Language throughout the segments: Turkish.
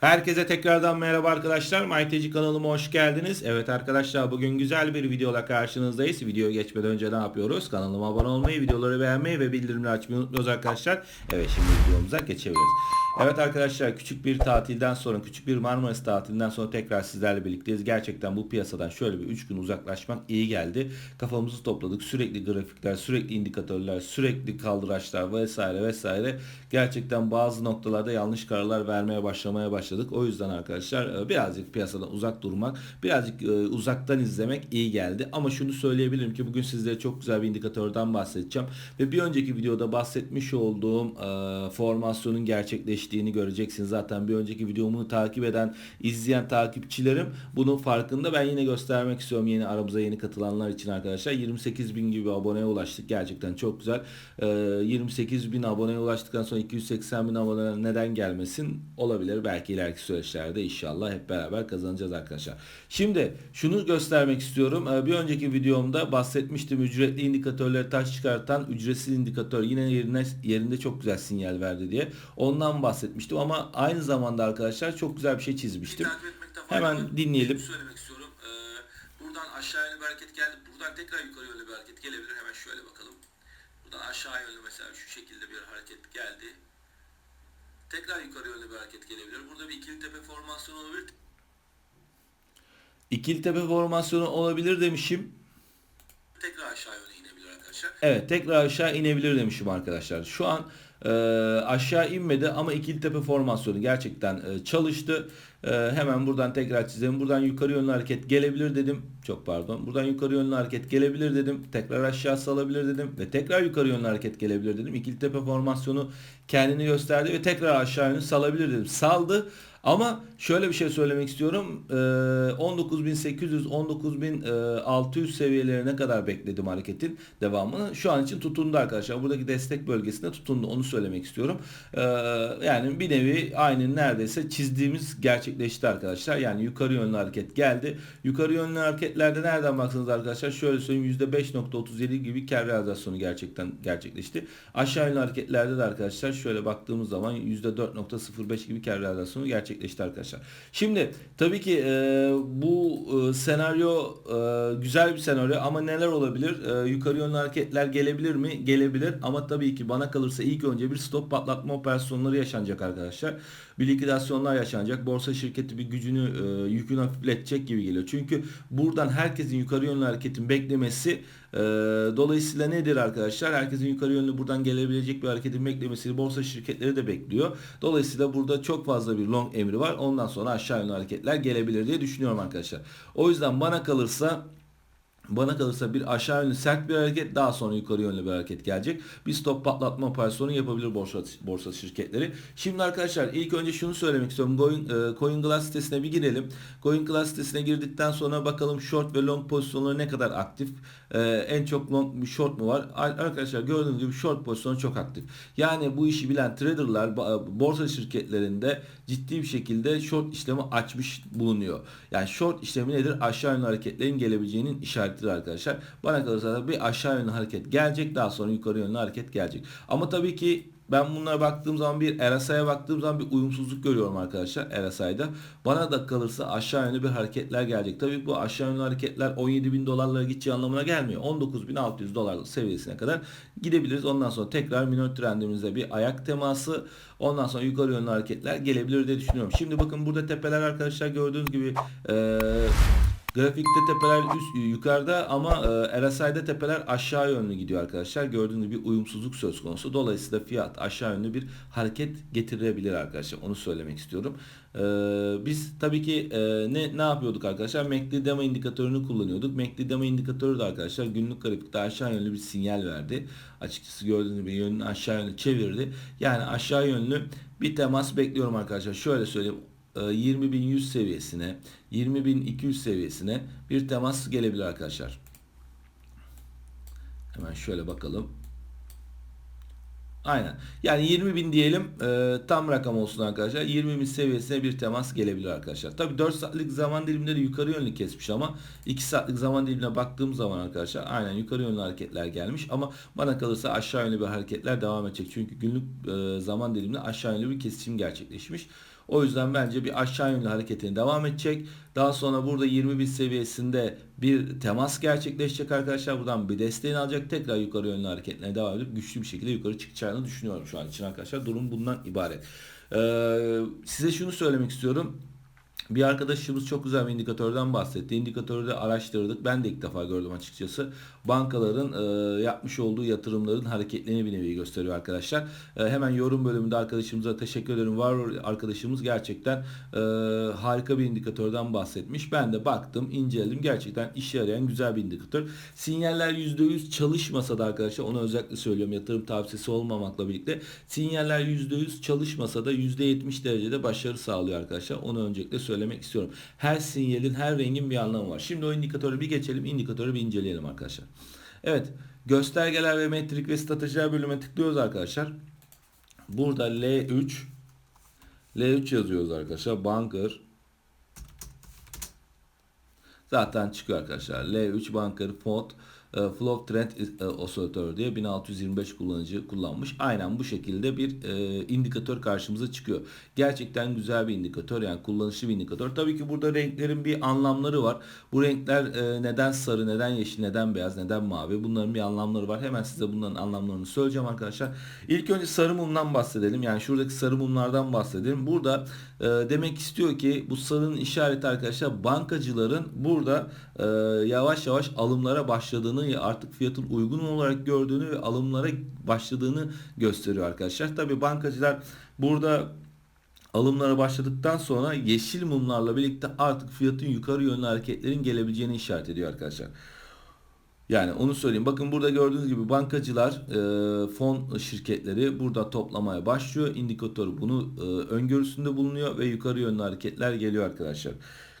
Herkese tekrardan merhaba arkadaşlar. MyTeci kanalıma hoş geldiniz. Evet arkadaşlar bugün güzel bir videola karşınızdayız. Videoya geçmeden önce ne yapıyoruz? Kanalıma abone olmayı, videoları beğenmeyi ve bildirimleri açmayı unutmuyoruz arkadaşlar. Evet şimdi videomuza geçebiliriz. Evet arkadaşlar küçük bir tatilden sonra, küçük bir Marmaris tatilinden sonra tekrar sizlerle birlikteyiz. Gerçekten bu piyasadan şöyle bir 3 gün uzaklaşmak iyi geldi. Kafamızı topladık. Sürekli grafikler, sürekli indikatörler, sürekli kaldıraçlar vesaire vesaire. Gerçekten bazı noktalarda yanlış kararlar vermeye başlamaya başladık. O yüzden arkadaşlar e, birazcık piyasadan uzak durmak, birazcık e, uzaktan izlemek iyi geldi. Ama şunu söyleyebilirim ki bugün sizlere çok güzel bir indikatörden bahsedeceğim. Ve bir önceki videoda bahsetmiş olduğum e, formasyonun gerçekleştiği geçtiğini göreceksiniz. Zaten bir önceki videomu takip eden, izleyen takipçilerim bunun farkında. Ben yine göstermek istiyorum yeni aramıza yeni katılanlar için arkadaşlar. 28 bin gibi aboneye ulaştık. Gerçekten çok güzel. 28 ee, bin aboneye ulaştıktan sonra 280 bin abone neden gelmesin? Olabilir. Belki ileriki süreçlerde inşallah hep beraber kazanacağız arkadaşlar. Şimdi şunu göstermek istiyorum. Ee, bir önceki videomda bahsetmiştim. Ücretli indikatörleri taş çıkartan ücretsiz indikatör yine yerine, yerinde çok güzel sinyal verdi diye. Ondan bahsetmiştim bahsetmiştim ama aynı zamanda arkadaşlar çok güzel bir şey çizmiştim. Hemen dinleyelim. Söylemek istiyorum. Ee, buradan aşağı yönlü bir hareket geldi. Buradan tekrar yukarı yönlü bir hareket gelebilir. Hemen şöyle bakalım. Buradan aşağı yönlü mesela şu şekilde bir hareket geldi. Tekrar yukarı yönlü bir hareket gelebilir. Burada bir ikili tepe formasyonu olabilir. İkili tepe formasyonu olabilir demişim. Tekrar aşağı yönlü inebilir arkadaşlar. Evet tekrar aşağı inebilir demişim arkadaşlar. Şu an e, aşağı inmedi ama ikili tepe formasyonu gerçekten e, çalıştı. E, hemen buradan tekrar çizelim. Buradan yukarı yönlü hareket gelebilir dedim. Çok pardon. Buradan yukarı yönlü hareket gelebilir dedim. Tekrar aşağı salabilir dedim. Ve tekrar yukarı yönlü hareket gelebilir dedim. İkili tepe formasyonu kendini gösterdi ve tekrar aşağı yönlü salabilir dedim. Saldı ama şöyle bir şey söylemek istiyorum. 19.800 19.600 seviyelerine kadar bekledim hareketin devamını. Şu an için tutundu arkadaşlar. Buradaki destek bölgesinde tutundu. Onu söylemek istiyorum. Yani bir nevi aynı neredeyse çizdiğimiz gerçekleşti arkadaşlar. Yani yukarı yönlü hareket geldi. Yukarı yönlü hareketlerde nereden baksanız arkadaşlar şöyle söyleyeyim %5.37 gibi kar realizasyonu gerçekten gerçekleşti. Aşağı yönlü hareketlerde de arkadaşlar şöyle baktığımız zaman %4.05 gibi kar realizasyonu gerçekleşti arkadaşlar. Şimdi tabii ki e, bu e, senaryo e, güzel bir senaryo ama neler olabilir? E, yukarı yönlü hareketler gelebilir mi? Gelebilir ama tabii ki bana kalırsa ilk önce bir stop patlatma operasyonları yaşanacak arkadaşlar. Bir likidasyonlar yaşanacak. Borsa şirketi bir gücünü e, yükünü hafifletecek gibi geliyor. Çünkü buradan herkesin yukarı yönlü hareketin beklemesi e, dolayısıyla nedir arkadaşlar? Herkesin yukarı yönlü buradan gelebilecek bir hareketin beklemesi borsa şirketleri de bekliyor. Dolayısıyla burada çok fazla bir long emri var. Ondan sonra aşağı yönlü hareketler gelebilir diye düşünüyorum arkadaşlar. O yüzden bana kalırsa bana kalırsa bir aşağı yönlü sert bir hareket daha sonra yukarı yönlü bir hareket gelecek. Bir stop patlatma operasyonu yapabilir borsa, borsa şirketleri. Şimdi arkadaşlar ilk önce şunu söylemek istiyorum. E, Coin Glass sitesine bir girelim. Coin Glass sitesine girdikten sonra bakalım short ve long pozisyonları ne kadar aktif. E, en çok long short mu var? Arkadaşlar gördüğünüz gibi short pozisyonu çok aktif. Yani bu işi bilen traderlar borsa şirketlerinde ciddi bir şekilde short işlemi açmış bulunuyor. Yani short işlemi nedir? Aşağı yönlü hareketlerin gelebileceğinin işareti işarettir arkadaşlar. Bana kalırsa bir aşağı yönlü hareket gelecek. Daha sonra yukarı yönlü hareket gelecek. Ama tabii ki ben bunlara baktığım zaman bir RSI'ye baktığım zaman bir uyumsuzluk görüyorum arkadaşlar RSI'da. Bana da kalırsa aşağı yönlü bir hareketler gelecek. Tabii bu aşağı yönlü hareketler 17 bin dolarlara gideceği anlamına gelmiyor. 19.600 dolar seviyesine kadar gidebiliriz. Ondan sonra tekrar minor trendimizde bir ayak teması. Ondan sonra yukarı yönlü hareketler gelebilir diye düşünüyorum. Şimdi bakın burada tepeler arkadaşlar gördüğünüz gibi ee, Grafikte tepeler üst yukarıda ama e, RSI'de tepeler aşağı yönlü gidiyor arkadaşlar. Gördüğünüz bir uyumsuzluk söz konusu. Dolayısıyla fiyat aşağı yönlü bir hareket getirebilir arkadaşlar. Onu söylemek istiyorum. E, biz tabii ki e, ne ne yapıyorduk arkadaşlar? MACD demo indikatörünü kullanıyorduk. MACD demo indikatörü de arkadaşlar günlük grafikte aşağı yönlü bir sinyal verdi. Açıkçası gördüğünüz gibi yönünü aşağı yönlü çevirdi. Yani aşağı yönlü bir temas bekliyorum arkadaşlar. Şöyle söyleyeyim 20.100 e, seviyesine 20.200 seviyesine bir temas gelebilir arkadaşlar. Hemen şöyle bakalım. Aynen. Yani 20 bin diyelim e, tam rakam olsun arkadaşlar. 20 bin seviyesine bir temas gelebilir arkadaşlar. Tabi 4 saatlik zaman diliminde de yukarı yönlü kesmiş ama 2 saatlik zaman dilimine baktığım zaman arkadaşlar aynen yukarı yönlü hareketler gelmiş ama bana kalırsa aşağı yönlü bir hareketler devam edecek. Çünkü günlük e, zaman diliminde aşağı yönlü bir kesişim gerçekleşmiş. O yüzden bence bir aşağı yönlü hareketine devam edecek. Daha sonra burada 21 seviyesinde bir temas gerçekleşecek arkadaşlar. Buradan bir desteğini alacak. Tekrar yukarı yönlü hareketine devam edip güçlü bir şekilde yukarı çıkacağını düşünüyorum şu an için arkadaşlar. Durum bundan ibaret. Ee, size şunu söylemek istiyorum. Bir arkadaşımız çok güzel bir indikatörden bahsetti. İndikatörü de araştırdık. Ben de ilk defa gördüm açıkçası. Bankaların e, yapmış olduğu yatırımların hareketlerini bir nevi gösteriyor arkadaşlar. E, hemen yorum bölümünde arkadaşımıza teşekkür ederim. Var arkadaşımız gerçekten e, harika bir indikatörden bahsetmiş. Ben de baktım, inceledim. Gerçekten işe yarayan güzel bir indikatör. Sinyaller %100 çalışmasa da arkadaşlar onu özellikle söylüyorum yatırım tavsiyesi olmamakla birlikte sinyaller %100 çalışmasa da %70 derecede başarı sağlıyor arkadaşlar. Onu öncelikle söylemek istiyorum. Her sinyalin, her rengin bir anlamı var. Şimdi o indikatörü bir geçelim, indikatörü bir inceleyelim arkadaşlar. Evet, göstergeler ve metrik ve stratejiler bölümüne tıklıyoruz arkadaşlar. Burada L3 L3 yazıyoruz arkadaşlar. Banker zaten çıkıyor arkadaşlar. L3 Banker e, Flow Trend e, Oscillator diye 1625 kullanıcı kullanmış. Aynen bu şekilde bir e, indikatör karşımıza çıkıyor. Gerçekten güzel bir indikatör yani kullanışlı bir indikatör. Tabii ki burada renklerin bir anlamları var. Bu renkler e, neden sarı, neden yeşil, neden beyaz, neden mavi bunların bir anlamları var. Hemen size bunların anlamlarını söyleyeceğim arkadaşlar. İlk önce sarı mumdan bahsedelim. Yani şuradaki sarı mumlardan bahsedelim. Burada e, demek istiyor ki bu sarının işareti arkadaşlar bankacıların burada e, yavaş yavaş alımlara başladığını artık fiyatın uygun olarak gördüğünü ve alımlara başladığını gösteriyor arkadaşlar. Tabi bankacılar burada alımlara başladıktan sonra yeşil mumlarla birlikte artık fiyatın yukarı yönlü hareketlerin gelebileceğini işaret ediyor arkadaşlar. Yani onu söyleyeyim. Bakın burada gördüğünüz gibi bankacılar, e, fon şirketleri burada toplamaya başlıyor. İndikatör bunu e, öngörüsünde bulunuyor ve yukarı yönlü hareketler geliyor arkadaşlar.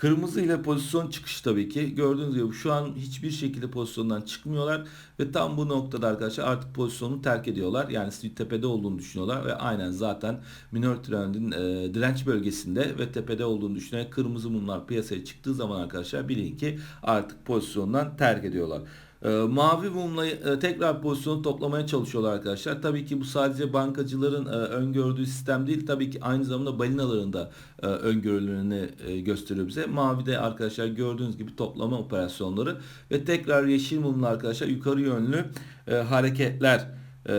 Kırmızı ile pozisyon çıkış tabii ki. Gördüğünüz gibi şu an hiçbir şekilde pozisyondan çıkmıyorlar ve tam bu noktada arkadaşlar artık pozisyonu terk ediyorlar. Yani tepede olduğunu düşünüyorlar ve aynen zaten minor trendin e, direnç bölgesinde ve tepede olduğunu düşünerek kırmızı mumlar piyasaya çıktığı zaman arkadaşlar bilin ki artık pozisyondan terk ediyorlar. E, mavi mumla e, tekrar pozisyonu toplamaya çalışıyorlar arkadaşlar. Tabii ki bu sadece bankacıların e, öngördüğü sistem değil. Tabii ki aynı zamanda balinaların da e, öngörülerini gösteriyor bize. Mavide arkadaşlar gördüğünüz gibi toplama operasyonları ve tekrar yeşil mumla arkadaşlar yukarı yönlü hareketler e,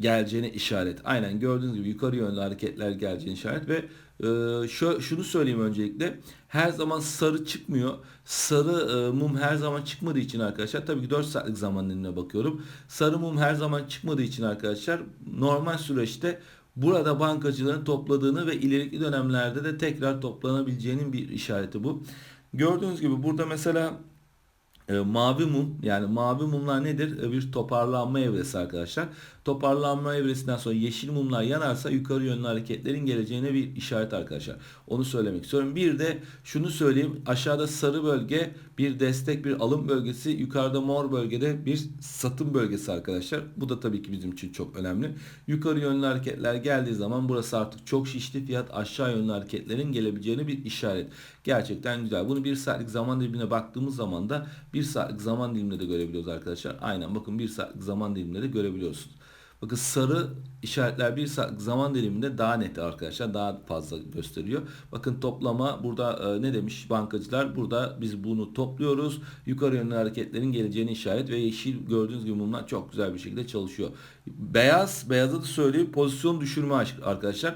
geleceğini işaret. Aynen gördüğünüz gibi yukarı yönlü hareketler geleceğini işaret ve e, şu, şunu söyleyeyim öncelikle her zaman sarı çıkmıyor. Sarı e, mum her zaman çıkmadığı için arkadaşlar tabii ki 4 saatlik zaman dilimine bakıyorum. Sarı mum her zaman çıkmadığı için arkadaşlar normal süreçte burada bankacıların topladığını ve ileriki dönemlerde de tekrar toplanabileceğinin bir işareti bu. Gördüğünüz gibi burada mesela e, mavi mum yani mavi mumlar nedir? E, bir toparlanma evresi arkadaşlar. Toparlanma evresinden sonra yeşil mumlar yanarsa yukarı yönlü hareketlerin geleceğine bir işaret arkadaşlar. Onu söylemek istiyorum. Bir de şunu söyleyeyim. Aşağıda sarı bölge bir destek bir alım bölgesi. Yukarıda mor bölgede bir satım bölgesi arkadaşlar. Bu da tabii ki bizim için çok önemli. Yukarı yönlü hareketler geldiği zaman burası artık çok şişti. Fiyat aşağı yönlü hareketlerin gelebileceğine bir işaret. Gerçekten güzel. Bunu bir saatlik zaman dilimine baktığımız zaman da bir saatlik zaman diliminde de görebiliyoruz arkadaşlar. Aynen bakın bir saatlik zaman diliminde de görebiliyorsunuz. Bakın sarı işaretler bir saatlik zaman diliminde daha net arkadaşlar. Daha fazla gösteriyor. Bakın toplama burada e, ne demiş bankacılar? Burada biz bunu topluyoruz. Yukarı yönlü hareketlerin geleceğini işaret ve yeşil gördüğünüz gibi bunlar çok güzel bir şekilde çalışıyor. Beyaz, beyaza da söyleyeyim pozisyon düşürme arkadaşlar.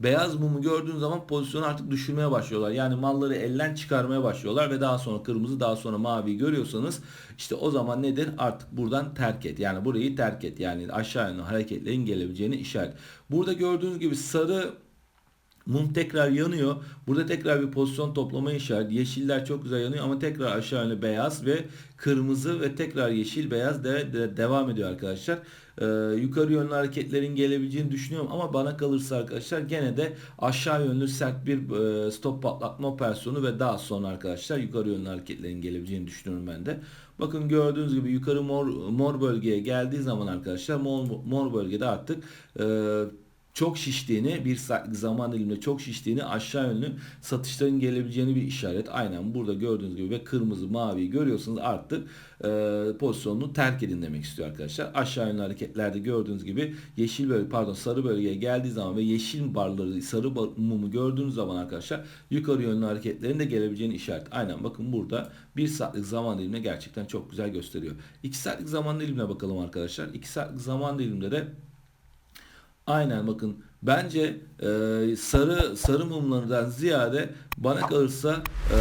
Beyaz mumu gördüğün zaman pozisyonu artık düşürmeye başlıyorlar. Yani malları elden çıkarmaya başlıyorlar ve daha sonra kırmızı daha sonra mavi görüyorsanız işte o zaman nedir? Artık buradan terk et. Yani burayı terk et. Yani aşağı yönlü hareketlerin gelebileceğini işaret. Burada gördüğünüz gibi sarı Mum tekrar yanıyor. Burada tekrar bir pozisyon toplama işareti. Yeşiller çok güzel yanıyor ama tekrar aşağı yönlü beyaz ve kırmızı ve tekrar yeşil beyaz de, de devam ediyor arkadaşlar. Ee, yukarı yönlü hareketlerin gelebileceğini düşünüyorum ama bana kalırsa arkadaşlar gene de aşağı yönlü sert bir e, stop patlatma operasyonu ve daha sonra arkadaşlar yukarı yönlü hareketlerin gelebileceğini düşünüyorum ben de. Bakın gördüğünüz gibi yukarı mor mor bölgeye geldiği zaman arkadaşlar mor, mor bölgede artık e, çok şiştiğini, bir zaman diliminde çok şiştiğini, aşağı yönlü satışların gelebileceğini bir işaret. Aynen burada gördüğünüz gibi ve kırmızı, maviyi görüyorsanız artık e, pozisyonunu terk edin demek istiyor arkadaşlar. Aşağı yönlü hareketlerde gördüğünüz gibi yeşil bölge pardon sarı bölgeye geldiği zaman ve yeşil barları sarı bar- mumu gördüğünüz zaman arkadaşlar yukarı yönlü hareketlerin de gelebileceğini işaret. Aynen bakın burada bir saatlik zaman dilimine gerçekten çok güzel gösteriyor. 2 saatlik zaman dilimine bakalım arkadaşlar. 2 saatlik zaman diliminde de Aynen bakın bence e, sarı sarı mumlardan ziyade bana kalırsa e,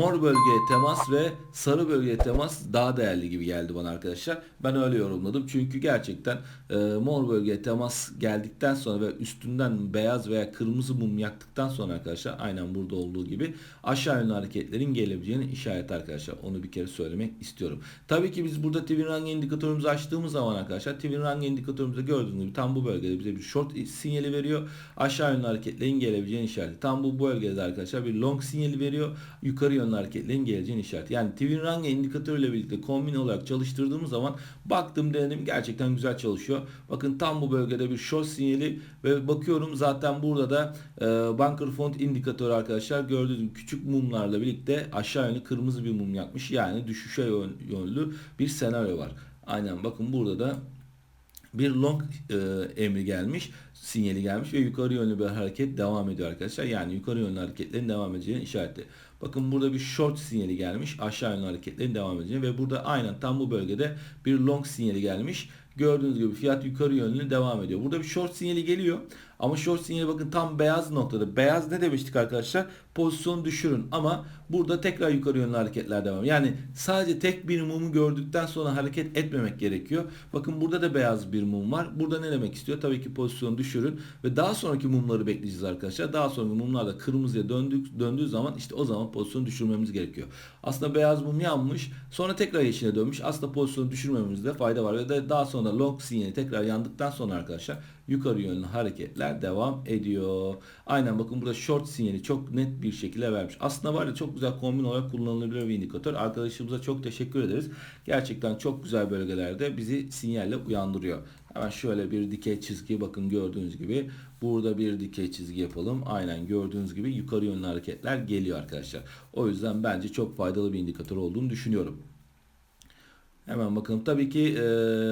mor bölgeye temas ve sarı bölgeye temas daha değerli gibi geldi bana arkadaşlar. Ben öyle yorumladım. Çünkü gerçekten e, mor bölgeye temas geldikten sonra ve üstünden beyaz veya kırmızı mum yaktıktan sonra arkadaşlar aynen burada olduğu gibi aşağı yönlü hareketlerin gelebileceğini işaret arkadaşlar. Onu bir kere söylemek istiyorum. Tabii ki biz burada Twin Rang indikatörümüzü açtığımız zaman arkadaşlar Twin Rang indikatörümüzde gördüğünüz gibi tam bu bölgede bize bir short sinyali veriyor. Aşağı yönlü hareketlerin gelebileceğini işareti. Tam bu bölgede arkadaşlar bir long sinyali veriyor. Yukarı yönlü hareketlerin geleceğini işareti. Yani Twin Rang indikatörüyle birlikte kombin olarak çalıştırdığımız zaman baktım denedim gerçekten güzel çalışıyor. Bakın tam bu bölgede bir short sinyali ve bakıyorum zaten burada da e, bunker font indikatörü arkadaşlar gördüğünüz küçük mumlarla birlikte aşağı yönlü kırmızı bir mum yakmış. Yani düşüşe yön- yönlü bir senaryo var. Aynen bakın burada da bir long e, emri gelmiş, sinyali gelmiş ve yukarı yönlü bir hareket devam ediyor arkadaşlar. Yani yukarı yönlü hareketlerin devam edeceğini işareti. Bakın burada bir short sinyali gelmiş, aşağı yönlü hareketlerin devam edeceğini ve burada aynen tam bu bölgede bir long sinyali gelmiş. Gördüğünüz gibi fiyat yukarı yönlü devam ediyor. Burada bir short sinyali geliyor. Ama short sinyali bakın tam beyaz noktada. Beyaz ne demiştik arkadaşlar? Pozisyon düşürün. Ama burada tekrar yukarı yönlü hareketler devam. Yani sadece tek bir mumu gördükten sonra hareket etmemek gerekiyor. Bakın burada da beyaz bir mum var. Burada ne demek istiyor? Tabii ki pozisyonu düşürün. Ve daha sonraki mumları bekleyeceğiz arkadaşlar. Daha sonraki mumlar da kırmızıya döndük, döndüğü zaman işte o zaman pozisyonu düşürmemiz gerekiyor. Aslında beyaz mum yanmış. Sonra tekrar yeşile dönmüş. Aslında pozisyonu düşürmemizde fayda var. Ve daha sonra long sinyali tekrar yandıktan sonra arkadaşlar yukarı yönlü hareketler devam ediyor. Aynen bakın burada short sinyali çok net bir şekilde vermiş. Aslında var ya çok güzel kombin olarak kullanılabilir bir indikatör. Arkadaşımıza çok teşekkür ederiz. Gerçekten çok güzel bölgelerde bizi sinyalle uyandırıyor. Hemen şöyle bir dikey çizgi bakın gördüğünüz gibi. Burada bir dikey çizgi yapalım. Aynen gördüğünüz gibi yukarı yönlü hareketler geliyor arkadaşlar. O yüzden bence çok faydalı bir indikatör olduğunu düşünüyorum. Hemen bakalım. Tabii ki e,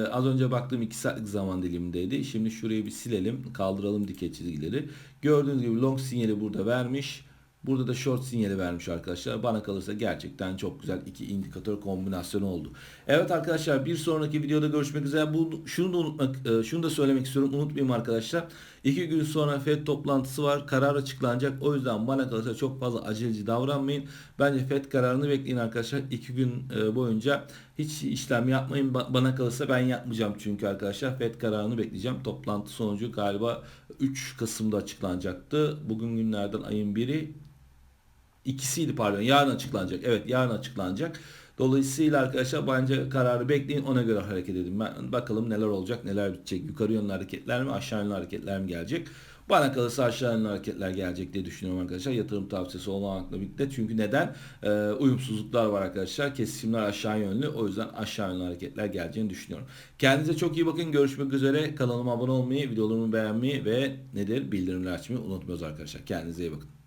az önce baktığım 2 saatlik zaman dilimindeydi. Şimdi şurayı bir silelim. Kaldıralım dikey çizgileri. Gördüğünüz gibi long sinyali burada vermiş. Burada da short sinyali vermiş arkadaşlar. Bana kalırsa gerçekten çok güzel iki indikatör kombinasyonu oldu. Evet arkadaşlar bir sonraki videoda görüşmek üzere. Bu şunu da unutmak, e, şunu da söylemek istiyorum. Unutmayayım arkadaşlar. İki gün sonra FED toplantısı var. Karar açıklanacak. O yüzden bana kalırsa çok fazla aceleci davranmayın. Bence FED kararını bekleyin arkadaşlar. İki gün e, boyunca hiç işlem yapmayın. Ba- Bana kalırsa ben yapmayacağım çünkü arkadaşlar. FED kararını bekleyeceğim. Toplantı sonucu galiba 3 Kasım'da açıklanacaktı. Bugün günlerden ayın biri İkisiydi pardon. Yarın açıklanacak. Evet yarın açıklanacak. Dolayısıyla arkadaşlar bence kararı bekleyin ona göre hareket edin. Ben, bakalım neler olacak neler bitecek. Yukarı yönlü hareketler mi aşağı yönlü hareketler mi gelecek. Bana kalırsa aşağı yönlü hareketler gelecek diye düşünüyorum arkadaşlar. Yatırım tavsiyesi olmamakla birlikte. Çünkü neden? Ee, uyumsuzluklar var arkadaşlar. Kesişimler aşağı yönlü. O yüzden aşağı yönlü hareketler geleceğini düşünüyorum. Kendinize çok iyi bakın. Görüşmek üzere. Kanalıma abone olmayı, videolarımı beğenmeyi ve nedir bildirimleri açmayı unutmuyoruz arkadaşlar. Kendinize iyi bakın.